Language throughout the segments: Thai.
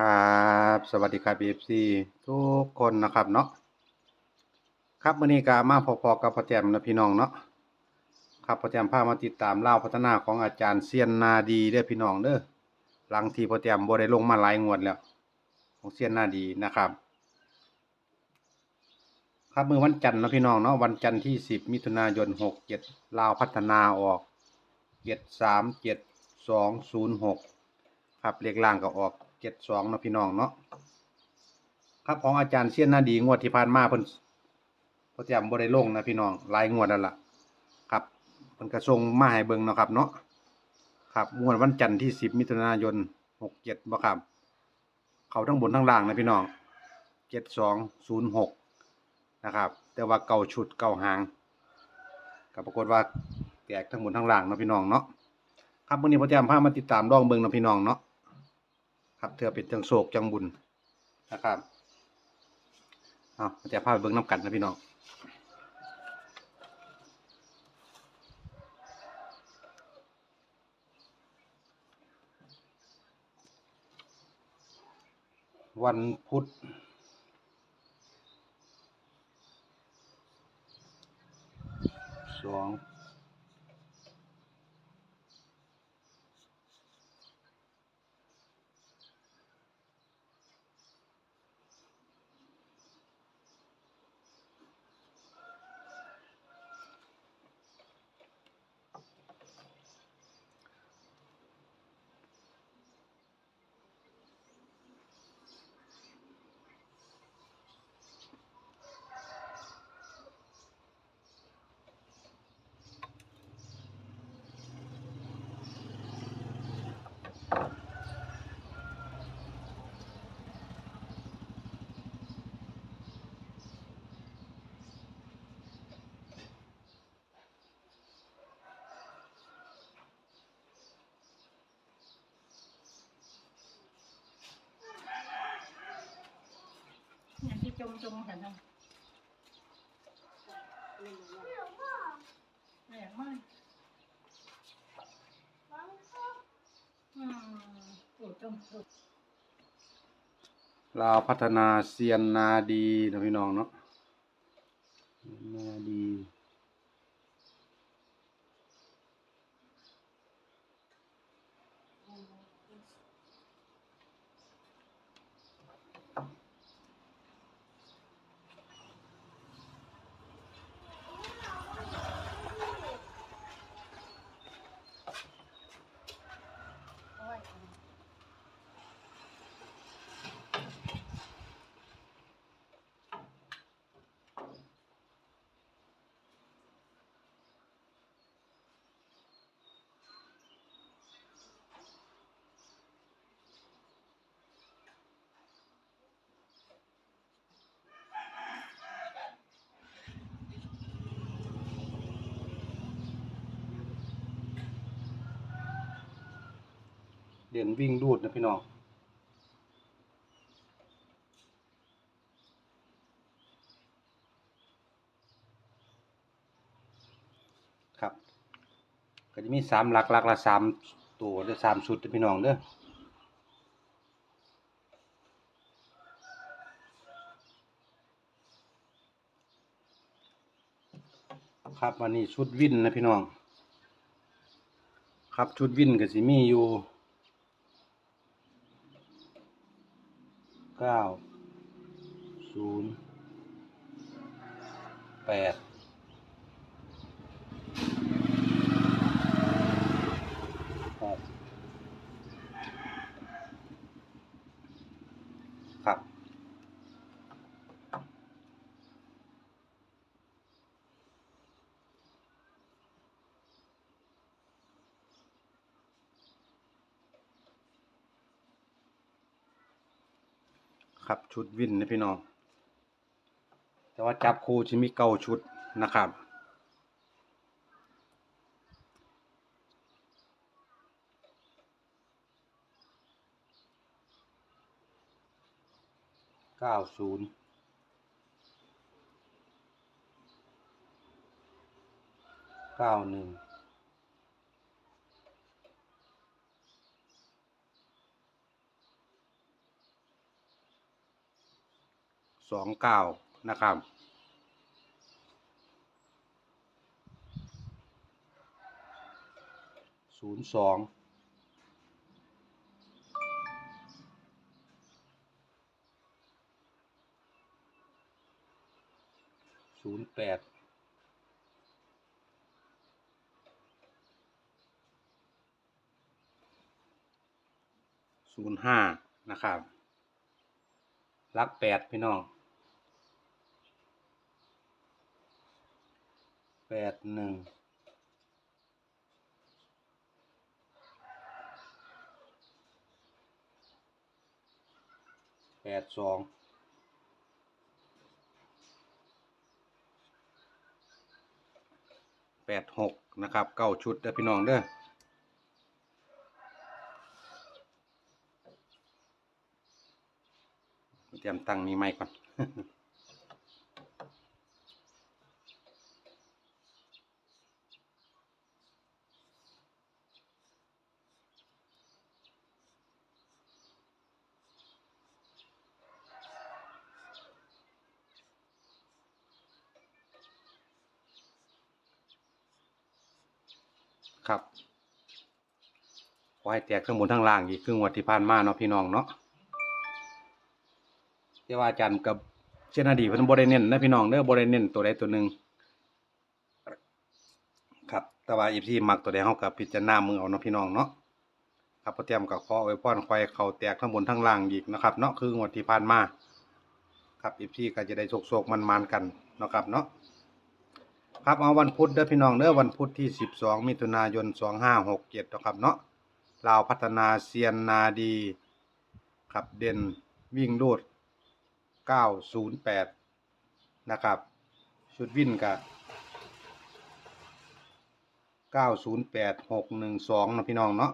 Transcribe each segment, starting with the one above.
ครับสวัสดีครับ BFC ทุกคนนะครับเนาะครับมือนี้ก็มาพอๆกับพ่อแจมนะพี่น้องเนาะครับพ่อแจมพามาติดตามเล่าพัฒนาของอาจารย์เซียนนาดีเด้อพี่น้องเด้อหลังที่พ่อแจมบได้ลงมาหลายงวดแล้ว ของเซียนนาดีนะครับ ครับมือวันจันทร์นะพี่น้องเนาะวันจันทร์ที่10มิถุนายน67ลาวพัฒนาออก737206ครับเลขล่างก็ออก เจ็ดสองนะพี่น้องเนาะครับของอาจารย์เซียนนาดีงวดที่ผ่านมาเพิ่นพิ่นจำบ่ได้ลงนะพี่น้องลายงวดแล้วล่ะครับเพิ่นก็ส่งมาให้เบิ่งเนาะครับ เนาะครับงวดวันจันทร์ที่สิบมิถุนายนหกเจ็ดบ่ครับเขาทั้งบนทั้งล่างนะพี่น้องเจ็ดสองศูนย์หกนะครับ แต่ว่าเก่าชุดเก่าหางก็ปรากฏว่าแตกทั้งบนทั้งล่างนะพี่น้องเนาะครับวันนี้พ่อแจมพามาติดตามดองเบิงนะพี่น้องเนาะ ครับเธอเป็นจังโศกจังบุญนะครับเอาแจมพาไปเบิงน้ำกันนะพี่น้องวันพุธสอง จมจมกันนะเนี่ยมากอืมโอ้จมสุดลาวพัฒนาเซียนนาดีนะพี่น้องเนาะนาดี เด่นวิ่งรูดนะพี่น้องครับ ก็จะมีสามหลักหลักละสามตัวเด้อสามชุดเด้อพี่น้องเด้อครับวันนี้ชุดวินนะพี่น้อง ครับชุดวินก็สิมีอยู่ เก้าศูนย์แปด ครับชุดวินนะพี่น้องแต่ว่าจับคู่จะมีเก้าชุดนะครับ เก้าศูนย์เก้าหนึ่ง สองเก้านะครับศูนย์สองศูนย์แปดศูนย์ห้านะครับ รักแปดพี่น้องแป ดหนึ่งแปดสองแปดหกนะครับเก้าชุดเด้อพี่น้องเด้อเตรียมตั้งนี้ไม่ก่อน ครับขอให้แตกทั้งบนทั้งล่างอีกครึ่งวันที่ผ่านมาเนาะพี่น้องเนาะแต่ว่าอาจารย์กับเชนอดีเพิ่นบ่ได้เน้นนะพี่น้องเด้อบ่ได้เน้นตัวใดตัวหนึ่งครับ แต่ว่า FC มักตัวใดเฮาก็พิจารณามือเอาเนาะพี่น้องเนาะครับพอเตรียมกับขอไว้พรคอยเขาแตกทั้งบนทั้งล่างอีกนะครับ เนาะคืองวดที่ผ่านมา ครับ FC ก็จะได้โชคๆมันๆกันนะครับเนาะ ครับเอาวันพุธเด้อพี่น้องเด้อวันพุธที่ 12 มิถุนายน 2567นะครับเนาะลาวพัฒนาเซียนนาดีครับเด่นวิ่งรูด908 นะครับ ชุดวิ่นกับ908 612นะพี่น้องเนาะ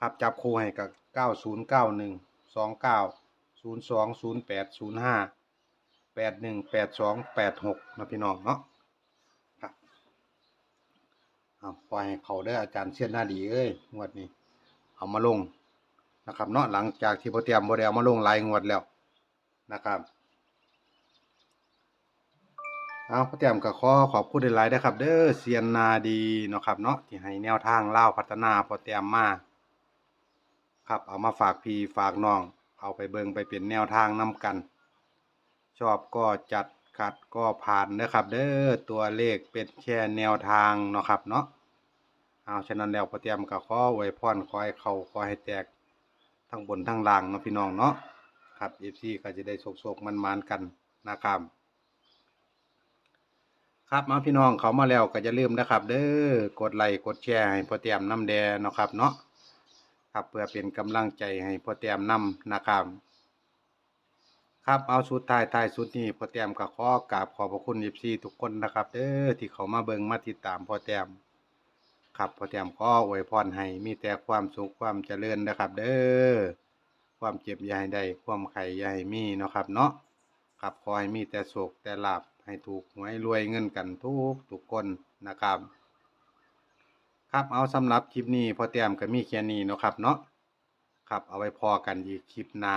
ครับจับคู่ให้กับ 9091 29 02 08 05 81 82 86นะพี่น้องเนาะ เอาปล่อยให้เขาได้อาจารย์เชียนหน้าดีเอ้ยงวดนี้ เอามาลงนะครับเนาะหลังจากที่พอเตรียมบได้เอามาลงลายงวดแล้วนะครับเอาพอเตรียมก็ขอขอบคุณหลายๆนะครับ เด้อเซียนนาดีเนาะครับเนาะที่ให้แนวทางเล่าพัฒนาพอเตรียมมาครับเอามาฝากพี่ฝากน้อง เอาไปเบิงไปเป็นแนวทางนํกัน ชอบก็จัด ขัดก็ผ่านนะครับเด้อตัวเลขเป็นแค่แนวทางเนาะครับเนาะเอาฉะนั้นแล้วพอเตรียมกับข้อไว้พรขอให้เขาขอให้แตกทั้งบนทั้งล่างเนาะพี่น้องเนาะครับเอฟซีก็จะได้โศกๆมันๆกันนะครับครับมาพี่น้องเขามาแล้วก็จะลืมนะครับ เด้อกดไลค์กดแชร์ให้พอเตรียมน้ำแดงเนาะครับเนาะครับเพื่อเป็นกำลังใจให้พอเตรียมน้ำนะครับ ครับเอาสุดท้ายท้ายสุดนี้พอแต้มก็ขอกราบขอบพระคุณ14ทุกคนนะครับเด้อที่เขามาเบิงมาติดตามพอแต้มครับพอแต้มขออวยพรให้มีแต่ความสุขความเจริญนะครับ เด้อความเจ็บย่าใดความไข่ยาให้มีเนาะครับเนาะครับขอให้มีแต่โศกแต่ลาบให้ถูกหวยรวยเงินกันทุกทุกคนนะครับ ครับเอาสำหรับคลิปนี้พอแต้มก็มีแค่นี้เนาะครับเนาะครับเอาไว้พอกันอีกคลิปหน้า